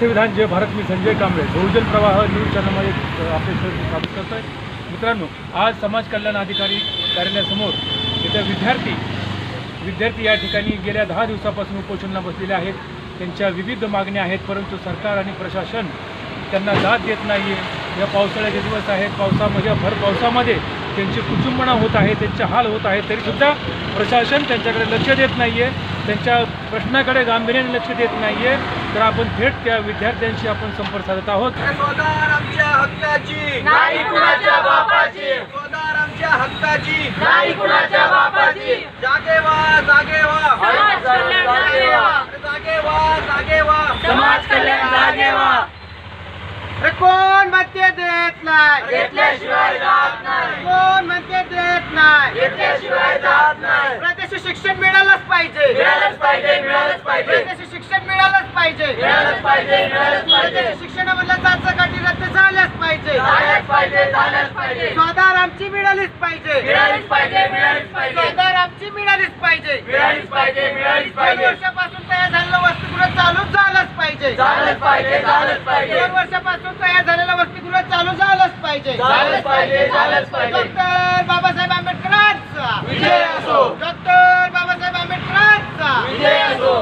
विधान जय भारत मी संजय कांबळे बहुजन प्रवाह न्यूज चॅनलमध्ये आपले स्वागत करतो आहे मित्रांनो आज समाज कल्याण अधिकारी कार्यालयासमोर इथं विद्यार्थी विद्यार्थी या ठिकाणी गेल्या दहा दिवसापासून उपोषणाला बसलेले आहेत. त्यांच्या विविध मागण्या आहेत परंतु सरकार आणि प्रशासन त्यांना दाद देत नाही आहे या पावसाळ्याचे दिवस आहेत. पावसामध्ये भर पावसामध्ये त्यांची कुचुंबणा होत आहे त्यांचे हाल होत आहे तरीसुद्धा प्रशासन त्यांच्याकडे लक्ष देत नाही आहे त्यांच्या प्रश्नाकडे गांभीर्याने लक्ष देत नाही आहे तर आपण थेट त्या विद्यार्थ्यांशी आपण संपर्क साधत आहोत. स्वतः आमच्या हक्काची. नाही कुणाच्या बापाची. स्वतः आमच्या हक्काची. नाही कुणाच्या बापाची. जागे व्हा जागे व्हा समाज कल्याण जागे हे कोण म्हणते देत नाही? घेतल्याशिवाय जात नाही. कोण म्हणते देत नाही? घेतल्याशिवाय जात नाही. प्रत्यक्ष शिक्षण मिळालंच पाहिजे. मिळालंच पाहिजे मिळालंच पाहिजे. प्रत्यक्ष शिक्षण मिळालंच पाहिजे. मिळालंच पाहिजे मिळालंच पाहिजे. प्रत्यक्ष शिक्षणामधल्या चाचकाठी रद्द झाल्याच पाहिजे. झालंच पाहिजे झालंच पाहिजे. स्वाधार आमची मिळालीच पाहिजे. मिळालीच पाहिजे मिळालीच पाहिजे. स्वाधार आमची मिळालीच पाहिजे. मिळालीच पाहिजे मिळालीच पाहिजे वर्षापासून तयार झालेलं वसतिगृह चालूच झालंच पाहिजे झालंच पाहिजे झालंच पाहिजे. दोन वर्षापासून तयार झालेलं वसतिगृह चालू झालंच पाहिजे. झालंच पाहिजे झालंच पाहिजे. डॉक्टर बाबासाहेब आंबेडकरांचा. विजय असो. डॉक्टर बाबासाहेब आंबेडकरांचा. विजय असो.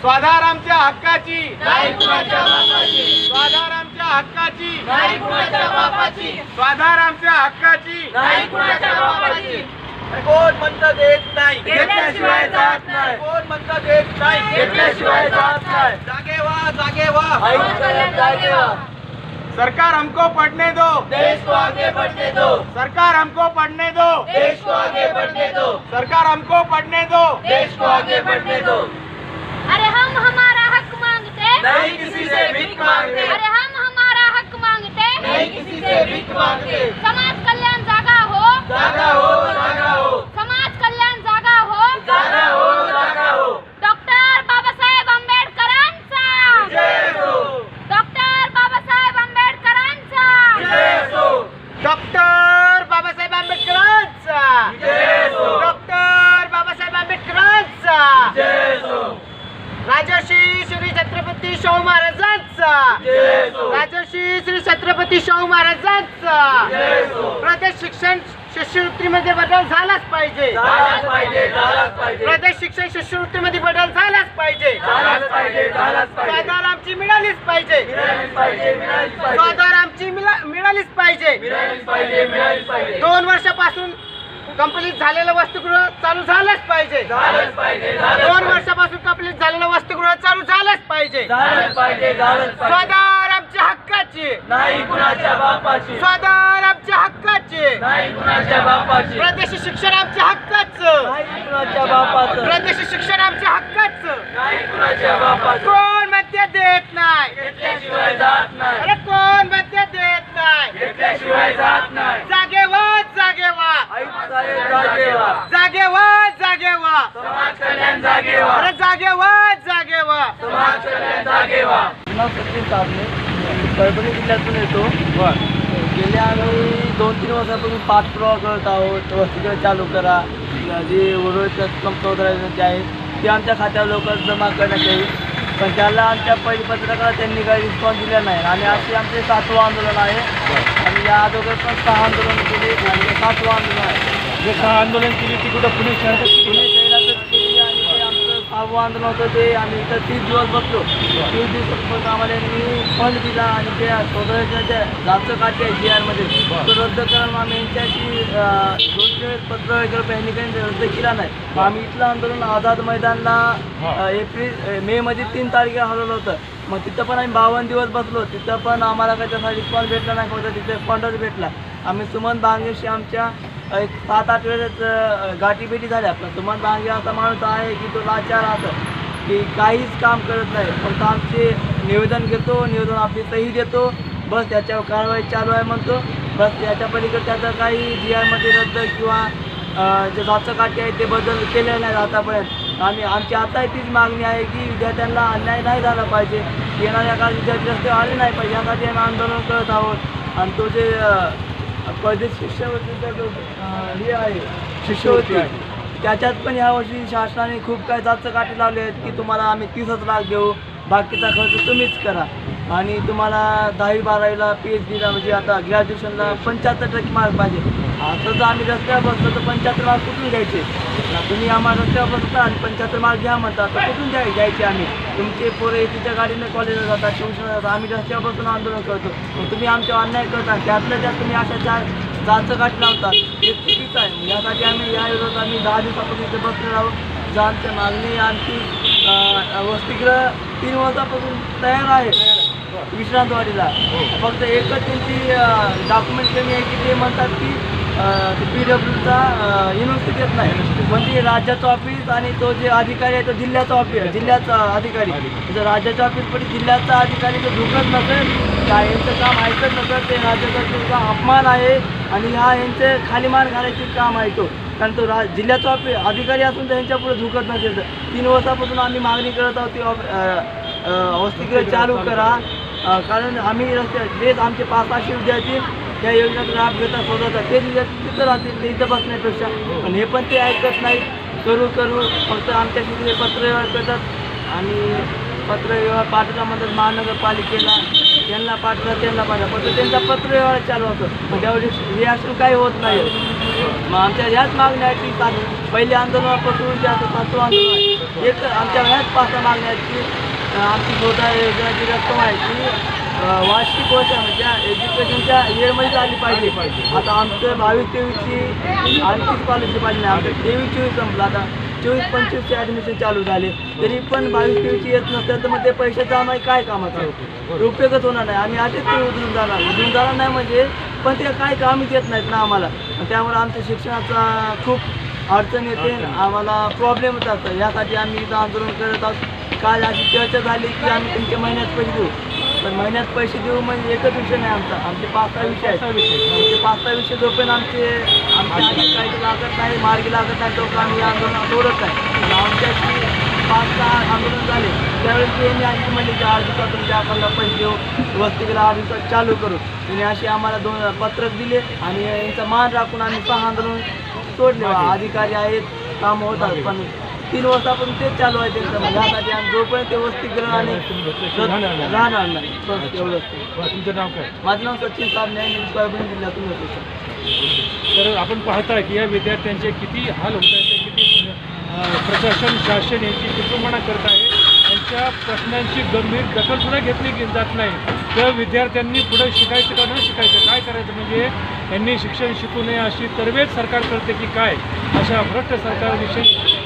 स्वाधार आमच्या हक्काची. नाही कुणाच्या बापाची. स्वाधार आमच्या हक्काची. नाही कुणाच्या बापाची. स्वाधार आमच्या हक्काची. नाही कुणाच्या बापाची. कोण म्हणतं देत नाही? घेतल्याशिवाय जात नाही. कोण म्हणतं देत नाही? घेतल्याशिवाय जात नाही. जागे व्हा जागे व्हा. सरकार हमको पढ़ने दो. देश को आगे बढ़ने दो. सरकार हमको पढ़ने दो. देश को आगे बढ़ने दो. सरकार हमको पढ़ने दो. देश को आगे बढ़ने दो. अरे हम हमारा हक मांगते। नहीं किसी से भीख मांगते. अरे हम हमारा हक मांगते। नहीं किसी से भीख मांगते समाज कल्याण जागा हो जागा हो जागा हो. समाज कल्याण जागा हो. जागा हो जागा हो. डॉक्टर बाबासाहेब आंबेडकरांचा. विजय असो. डॉक्टर बाबासाहेब आंबेडकरांचा. विजय असो. डॉक्टर बाबासाहेब आंबेडकरांचा. विजय असो. डॉक्टर बाबासाहेब आंबेडकरांचा. विजय असो. राजर्षी श्री छत्रपती शाहू महाराजांचा. विजय असो. राजर्षी श्री छत्रपती शाहू महाराजांचा. विजय असो. प्रदेश शिक्षण शिष्यवृत्तीमध्ये बदल झालाच पाहिजे. झालाच पाहिजे झालाच पाहिजे. प्रदेश शिक्षण शिष्यवृत्तीमध्ये बदल झालाच पाहिजे. झालाच पाहिजे झालाच पाहिजे. स्वाधार आमची मिळालीच पाहिजे. मिळालीच पाहिजे मिळालीच पाहिजे. स्वाधार आमची मिळा- मिळालीच पाहिजे. मिळालीच पाहिजे मिळालीच पाहिजे. दोन वर्षापासून कंप्लीट झालेलं वसतिगृह चालू झालंच पाहिजे. झालंच पाहिजे झालंच दोन. वर्षापासून कंप्लीट झालेलं वसतिगृह चालू झालंच पाहिजे. झालंच पाहिजे झालंच पाहिजे. स्वाधार आमच्या हक्काची. नाही कुणाच्या बापाची. स्वाधार आमच्या हक्काची. नाही कुणाच्या बापाची. प्रदेश शिक्षण आमच्या हक्काचं. नाही कुणाच्या बापाचं. प्रदेश शिक्षण आमच्या हक्काचं. नाही कुणाच्या बापाचं. कोण म्हणते देत नाही? घेतल्याशिवाय जात नाही. अरे कोण म्हणते देत नाही? घेतल्याशिवाय जात नाही जागे वा जागे वा आयुक्त साहेब जागे व्हा जागे वा जागे वा समाज कल्याण जागे व्हा अरे जागे वा जागे वा जागे व्हा नाव सचिन साबणे परभणी जिल्ह्यातून येतो. गेल्या आम्ही दोन तीन वर्षापासून पाठपुरावा करत आहोत. वसतिगृह चालू करा. जी उर्वरित रक्कम चौदा जे आहे ती आमच्या खात्यावर लवकर जमा करण्यात येईल. पण त्याला आमच्या पहिली पत्रकाला त्यांनी काही रिस्पॉन्स दिला नाही. आणि असे आमचे सातवं आंदोलन आहे. आणि या अगोदर पण सहा आंदोलन केले आणि हे सातवं आंदोलन आहे. जे सहा आंदोलन केली ती कुठं पुणे शहरात पुणे शहरातच केली आणि ते आंदोलन होतं ते. आम्ही इथं तीस दिवस बसलो. तीस दिवसापर्यंत आम्हाला यांनी फंड दिला आणि त्या स्वतःच्या जास्त खाते आहे जी आरमध्ये तो रद्द करून आम्ही यांच्याशी दोनशे पंधरा हजार रुपये यांनी काही रद्द केला नाही. आम्ही इथलं आंदोलन आझाद मैदानला एप्रिल मेमध्ये तीन तारखेला हलवलं होतं. मग तिथं पण आम्ही बावन्न दिवस बसलो. तिथं पण आम्हाला काही त्याचा रिस्पॉन्स भेटला नाही फक्त तिथे फंडच भेटला. आम्ही सुमन बांगेशी आमच्या एक सात आठ वेळेस गाठीभेटी झाल्या. पण सुमन बांगे असा माणूस आहे की तो लाचार असं की काहीच काम करत नाही. फक्त आमचे निवेदन घेतो निवेदन आपली सही देतो. बस त्याच्यावर कारवाई चालू आहे म्हणतो. बस याच्या पलीकडे त्याचं काही जी आरमध्ये रद्द किंवा जे जातं काठी आहे ते बदल केले नाही आतापर्यंत. आम्ही आमची आता तीच मागणी आहे की विद्यार्थ्यांना अन्याय नाही झाला पाहिजे. येणाऱ्या काळात विद्यार्थी रस्ते आले नाही पाहिजे. यासाठी आम्ही आंदोलन करत आहोत. आणि तो जे परदेश शिष्यवृत्तीचा जो हे आहे. शिष्यवृत्ती. त्याच्यात पण यावर्षी शासनाने खूप काही जास्त काठी लावले आहेत की तुम्हाला आम्ही तीसच लाख देऊ बाकीचा खर्च तुम्हीच करा. आणि तुम्हाला दहावी बारावीला पी एच डीला म्हणजे आता ग्रॅज्युएशनला पंच्याहत्तर टक्के मार्क पाहिजे. असं जर आम्ही रस्त्यावर बसलो तर पंच्याहत्तर मार्क कुठून घ्यायचे? तुम्ही आम्हाला रस्त्यावर बसता आणि पंच्याहत्तर मार्क घ्या म्हणता तर कुठून द्या घ्यायचे आम्ही? तुमचे पोरं एसीच्या गाडीने कॉलेजला जातात ट्युशनला जातात आम्ही रस्त्यावर बसून आंदोलन करतो. मग तुम्ही आमच्यावर अन्याय करता त्यातल्या त्यात तुम्ही अशा चार जाचं गाठ लावतात हे चुकीचं आहे. यासाठी आम्ही या विरोधात आम्ही दहा दिवसापासून इथे बसलेलो आहोत. जर आमच्या मागणी आमची वसतिगृह तीन वर्षापासून तयार आहे. विश्रांतवाडीला. फक्त एकच त्यांची डॉक्युमेंट कमी आहे की ते म्हणतात की पी डब्ल्यूचा युनिव्हर्सिटी येत नाही. म्हणजे राज्याचं ऑफिस आणि तो जे अधिकारी आहे तो जिल्ह्याचा ऑफिस जिल्ह्याचा अधिकारी. जर राज्याचा ऑफिस पण जिल्ह्याचा अधिकारी तर झुकत नसेल. का यांचं काम ऐकत नसेल ते राज्याचा तुमचा अपमान आहे. आणि हा यांचे खालीमान घालायचे काम आहे तो. कारण तो रा जिल्ह्याचा ऑफिस अधिकारी असून तर यांच्यापुढे झुकत नसेल. तर तीन वर्षापासून आम्ही मागणी करत आहोत ती हॉस्पिटल चालू करा. कारण आम्ही रस्ते तेच आमचे पाच सहाशे विद्यार्थी त्या योजनेचा लाभ घेतात स्वतःचा ते तिथं राहतील ते इथं बसण्यापेक्षा. पण हे पण ते ऐकत नाहीत. करू करू फक्त आमच्याशी ते पत्र व्यवहार करतात आणि पत्र व्यवहार म्हणतात महानगरपालिकेला त्यांना पाठवा त्यांना पाठवा फक्त त्यांचा पत्र व्यवहार चालू होतो. मग त्यावेळी असून काही होत नाही. मग आमच्या ह्याच मागण्या आहेत की सात पहिले आंदोलनापासून ते आता सातवं आंदोलन आहे. एक आमच्या ह्याच पाच मागण्या आहेत की आमची स्वतः योजनाची रक्कम आहे की वार्षिक वर्ष त्या एज्युकेशनच्या इयरमध्येच आली पाहिजे. आता आमचं बावीस तेवीसची आणखी स्कॉलरशिप आली नाही आमचं तेवीस चोवीस संपलं. आता चोवीस पंचवीसचे ॲडमिशन चालू झाले. तरी पण बावीस तेवीसची येत नसेल तर मग ते पैशाचं आम्हाला काय कामाचं? उपयोगच होणार नाही. आम्ही आधीच ते उधळून जाणार. उधळून जाणार नाही म्हणजे पण ते काय कामच येत नाहीत ना आम्हाला. त्यामुळे आमच्या शिक्षणाचा खूप अडचण येते. आम्हाला प्रॉब्लेम होत असतात यासाठी आम्ही इथं आंदोलन करत आहोत. काल अशी चर्चा झाली की आम्ही तुमच्या महिन्यात पैसे देऊ. पण महिन्यात पैसे देऊ म्हणजे एकच विषय नाही आमचा. आमचे पाच सहा विषय आहेत. आमचे पाच सहा विषय जोपर्यंत आमचे आमच्या काही लागत नाही मार्गी लागत नाही तोपर्यंत आम्ही आंदोलन सोडत नाही. आमच्याशी पाच सहा आंदोलन झाले. त्यावेळेस त्यांनी अशी म्हणले की आठ दिवसात तुमच्या अकाउंटला पैसे देऊ. वस्तीला आठ दिवसात चालू करू. त्यांनी अशी आम्हाला दोन पत्रक दिले आणि यांचा मान राखून आम्ही सहा आंदोलन सोडले. अधिकारी आहेत कामं होतात पण तीन वर्षापासून तेच चालू आहे त्यांचं. यासाठी आम्ही जोपर्यंत ते वसतिगृह आणि राहणार नाही. बस एवढंच. तुमचं नाव काय? माझं नाव सचिन आहे. मी परभणी जिल्ह्यातून येतो सर तर आपण पाहताय की या विद्यार्थ्यांचे किती हाल होत आहेत किती प्रशासन शासन यांची कुटुंबना करत आहे. त्यांच्या प्रश्नांची गंभीर दखल सुद्धा घेतली जात नाही. तर विद्यार्थ्यांनी पुढे शिकायचं का न शिकायचं? काय करायचं? म्हणजे यांनी शिक्षण शिकू नये अशी तरवेज सरकार करते की काय? अशा भ्रष्ट सरकारविषयी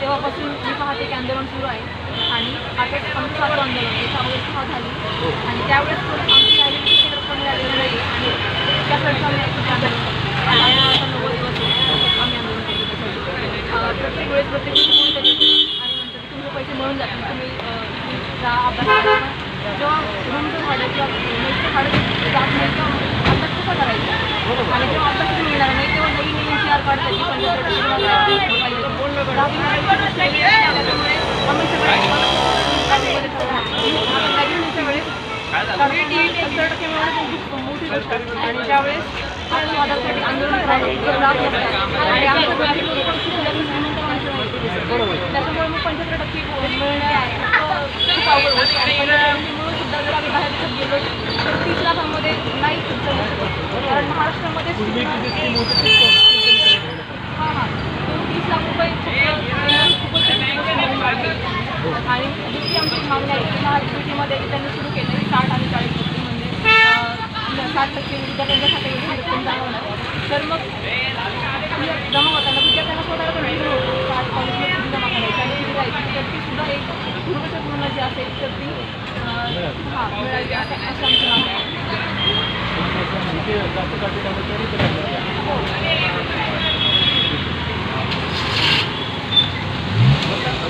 तेव्हापासून मी पाहते की आंदोलन सुरू आहे. आणि आता आमचं चालू आंदोलन याच्या अगोदर सहा झाली. आणि त्यावेळेस पण आमची राहिलेली शिक्षक रक्कम मिळालेली नाही आणि त्यासाठी आम्ही खूप आंदोलन करतो. आणि आता नव्वद दिवस होते. आम्ही आंदोलन करतो त्यासाठी. अं, प्रत्येक वेळेस प्रत्येक गोष्ट म्हणून त्याच्यात आणि म्हणतात की तुमचे पैसे मिळून जातील. तुम्ही अं, तुम्ही जा अभ्यास करा. पण जेव्हा रूमचं भाडं किंवा मेसचं भाडं जात नाही तेव्हा अभ्यास कसा करायचा? आणि जेव्हा अभ्यास मिळणार नाही तेव्हा नवीन नवीन सी आर काढतात आणि त्यावेळेस आंदोलन आणि आमच्या त्याच्यामुळे मग पंच्याहत्तर टक्के खूप सुद्धा जर आम्ही बाहेर गेलो तर तीस लाखांमध्ये नाही कारण महाराष्ट्रामध्ये पूर्वी किती स्कीम होती ती हां हां दोन तीस लाख रुपये फक्त खूपच छोटी गोष्ट म्हणून वाटते. आणि दुसरी आमची मागणी आहे की महायुतीमध्ये त्यांनी सुरू केलेली साठ आणि चाळीस टक्के म्हणजे साठ टक्के विद्यार्थ्यांच्या रक्कम जमा होणार तर मग जमा होताना विद्यार्थ्यांना स्वतःला कन्फ्युजन होतो आज कॉलेजमध्ये जमा करायची आणि जायची तर ती सुद्धा एक पूर्वशत म्हणून जी असेल तर ती हां मिळावी असं अशी आमची मागणी आहे.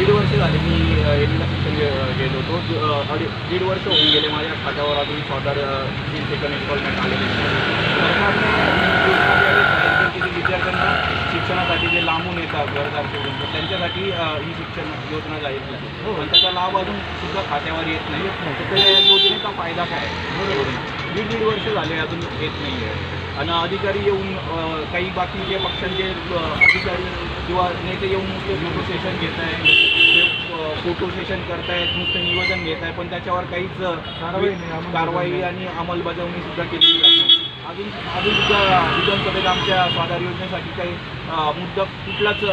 दीड वर्ष झाले मी एडीला शिक्षण गेलो होतो. दु- अ, अडी- दीड वर्ष होऊन गेले माझ्या खात्यावर अजून स्वतः तीन सेकंड इन्स्टॉलमेंट आलेले. सरकारने ही विद्यार्थ्यांना शिक्षणासाठी जे लांबून येतात तर त्यांच्यासाठी ही शिक्षण योजना जाहीर केली पण त्याचा लाभ अजून सुद्धा खात्यावर येत नाही. तर त्या योजनेचा फायदा काय? दीड दीड वर्ष झाले अजून येत नाही आहे आणि अधिकारी येऊन काही बाकीचे पक्षांचे अधिकारी किंवा नेते येऊन नुसते फोटो सेशन घेत आहेत ते फोटो सेशन करतायत नुसते निवेदन घेत आहे पण त्याच्यावर काहीच कारवाई. आणि अंमलबजावणी सुद्धा केली जात नाही. अजून अजून सुद्धा विधानसभेत आमच्या स्वाधार योजनेसाठी काही मुद्दा कुठलाच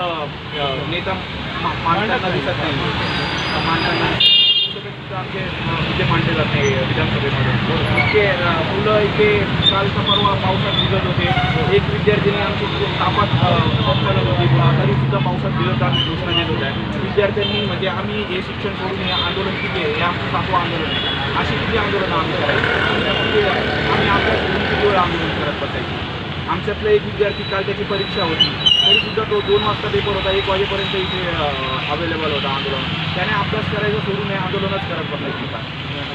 नेता मांडताना दिसत नाही. मांडताना आमचे मुद्दे मांडले जात नाही विधानसभेमध्ये मुलं इथे कालचा परवा पावसात भिजत होते. एक विद्यार्थ्यांनी आमची तापात अ, होती अ, तरी सुद्धा पावसात भिजत आम्ही घोषणा देत होत्या. विद्यार्थ्यांनी म्हणजे आम्ही हे शिक्षण सोडून हे आंदोलन किती आहे हे आमचं सातवं आंदोलन आहे. अशी किती आंदोलनं आम्ही करायची? आम्ही आपल्या आंदोलन करत बसायची. आमच्यातला एक विद्यार्थी काल त्याची परीक्षा होती. तरी सुद्धा तो दोन वाजता पेपर होता एक वाजेपर्यंत इथे अवेलेबल होता आंदोलन. त्याने अभ्यास करायचं सोडून हे आंदोलनच करत बसायची का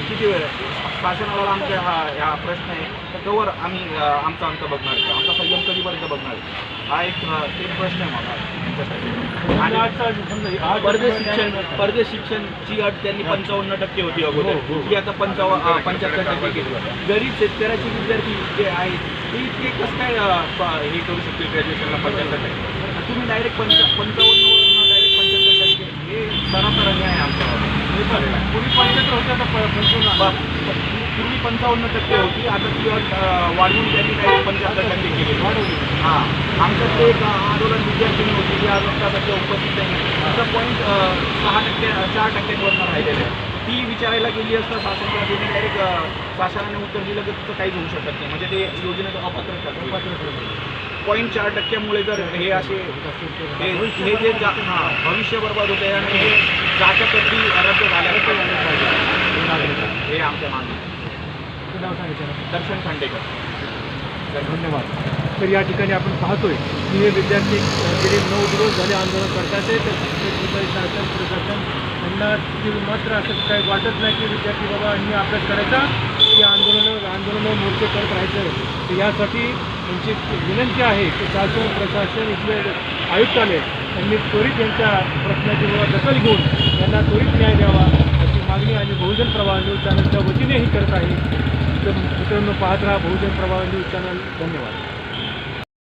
किती वेळ? शासनाला आमचा हा हा प्रश्न आहे. तर कवर आम्ही आमचा अंत बघणार आहे. आमचा संयम कधीपर्यंत बघणार आहे? हा एक ते प्रश्न आहे मला. आणि परदेश शिक्षण परदेश शिक्षणची अट त्यांनी पंचावन्न टक्के होती अगोदर. हो, हो. ती आता पंचावन्न पंच्याहत्तर टक्के केली. गरीब शेतकऱ्याचे विद्यार्थी जे आहेत ते इतके कसं काय हे करू शकतील ग्रॅज्युएशनला पंच्याहत्तर टक्के? तुम्ही डायरेक्ट पंचा पंचावन्नवरून डायरेक्ट पंच्याहत्तर टक्के हे सरासर अन्याय आहे आमच्या पूर्वी पंच्याहत्तर होत्या तर पंचावन्न पूर्वी पंचावन्न टक्के होती आता ती वाढवून त्यांनी डायरेक्ट पंच्याहत्तर टक्के केली. वाढवली. हां. आमच्यातले एक आंदोलन विद्यार्थिनी होती जी आज आमच्या उपस्थित नाही तिचं पॉईंट सहा टक्के चार टक्क्यांवरनं राहिलेलं आहे ती विचारायला गेली असता शासनाला तिने डायरेक्ट शासनाने उत्तर दिलं की तिचं काहीच होऊ शकत नाही. म्हणजे ते योजनेचं अपात्र ठरलं. पॉईंट चार टक्क्यामुळे जर हे असे हे हे जे जा हां भविष्य बरबाद होते आणि हे जाच्या पत्री रद्द झाल्या हे आमच्या मागणी दर्शन खांडेकर. धन्यवाद. तर या ठिकाणी आपण पाहतोय की हे विद्यार्थी गेले नऊ दिवस झाले आंदोलन करतात आहे तर शिक्षक शासन प्रशासन मात्र असं काही वाटत नाही की विद्यार्थी बाबा यांनी अभ्यास करायचा. की आंदोलनं आंदोलनं मोर्चे करत राहायचं तर यासाठी त्यांची विनंती आहे की शासन प्रशासन इथले आयुक्तालय त्यांनी त्वरित यांच्या प्रश्नाची बाबा दखल घेऊन त्यांना त्वरित न्याय द्यावा अशी मागणी आणि बहुजन प्रवाह न्यूज चॅनलच्या वतीनेही करत आहे. तर मित्रांनो पाहत राहा बहुजन प्रवाह न्यूज चॅनल. धन्यवाद.